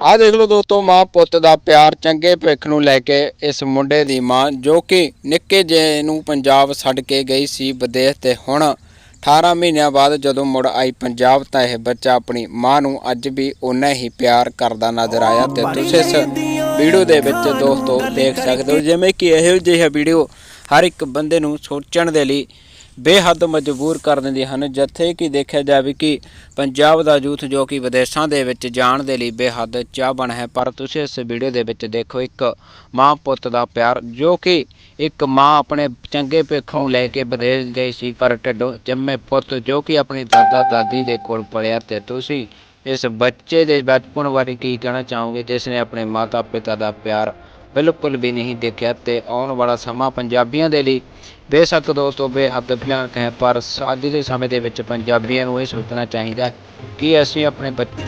ਆ ਦੇਖ ਲਓ ਦੋਸਤੋ ਮਾਂ ਪੁੱਤ ਦਾ ਪਿਆਰ ਚੰਗੇ ਭਵਿੱਖ ਨੂੰ ਲੈ ਕੇ ਇਸ ਮੁੰਡੇ ਦੀ ਮਾਂ ਜੋ ਕਿ ਨਿੱਕੇ ਜਿਹੇ ਨੂੰ ਪੰਜਾਬ ਛੱਡ ਕੇ ਗਈ ਸੀ ਵਿਦੇਸ਼ ਤੇ ਹੁਣ 18 ਮਹੀਨਿਆਂ ਬਾਅਦ ਜਦੋਂ ਮੁੜ ਆਈ ਪੰਜਾਬ ਤਾਂ ਇਹ ਬੱਚਾ ਆਪਣੀ ਮਾਂ ਨੂੰ ਅੱਜ ਵੀ ਉਨਾ ਹੀ ਪਿਆਰ ਕਰਦਾ ਨਜ਼ਰ ਆਇਆ ਤੇ ਤੁਸੀਂ ਇਸ ਵੀਡੀਓ ਦੇ ਵਿੱਚ ਦੋਸਤੋ ਦੇਖ ਸਕਦੇ ਹੋ ਜਿਵੇਂ ਕਿ ਇਹੋ ਜਿਹੇ ਵੀਡੀਓ ਹਰ ਇੱਕ ਬੰਦੇ ਨੂੰ ਸੋਚਣ ਦੇ ਲਈ ਬੇਹੱਦ ਮਜਬੂਰ ਕਰ ਦਿੰਦੇ ਹਨ, ਜਿੱਥੇ ਕਿ ਦੇਖਿਆ ਜਾਵੇ ਕਿ ਪੰਜਾਬ ਦਾ ਯੂਥ ਜੋ ਕਿ ਵਿਦੇਸ਼ਾਂ ਦੇ ਵਿੱਚ ਜਾਣ ਦੇ ਲਈ ਬੇਹੱਦ ਚਾਹਵਣ ਹੈ, ਪਰ ਤੁਸੀਂ ਇਸ ਵੀਡੀਓ ਦੇ ਵਿੱਚ ਦੇਖੋ ਇੱਕ ਮਾਂ ਪੁੱਤ ਦਾ ਪਿਆਰ, ਜੋ ਕਿ ਇੱਕ ਮਾਂ ਆਪਣੇ ਚੰਗੇ ਭਵਿੱਖ ਲੈ ਕੇ ਵਿਦੇਸ਼ ਗਈ ਸੀ, ਪਰ ਢਿੱਡੋਂ ਜੰਮੇ ਪੁੱਤ ਜੋ ਕਿ ਆਪਣੀ ਦਾਦਾ ਦਾਦੀ ਦੇ ਕੋਲ ਪਲਿਆ ਤੇ ਤੁਸੀਂ ਇਸ ਬੱਚੇ ਦੇ ਬਚਪਨ ਬਾਰੇ ਕੀ ਕਹਿਣਾ ਚਾਹੋਗੇ, ਜਿਸ ਨੇ ਆਪਣੇ ਮਾਤਾ ਪਿਤਾ ਦਾ ਪਿਆਰ ਬਿਲਕੁਲ ਵੀ ਨਹੀਂ ਦੇਖਿਆ ਅਤੇ ਆਉਣ ਵਾਲਾ ਸਮਾਂ ਪੰਜਾਬੀਆਂ ਦੇ ਲਈ ਬੇਸ਼ੱਕ ਦੋਸਤੋ ਬੇਹੱਦ ਭਿਆਨਕ ਹੈ, ਪਰ ਅੱਜ ਦੇ ਸਮੇਂ ਦੇ ਵਿੱਚ ਪੰਜਾਬੀਆਂ ਨੂੰ ਇਹ ਸੋਚਣਾ ਚਾਹੀਦਾ ਕਿ ਅਸੀਂ ਆਪਣੇ ਬੱਚੇ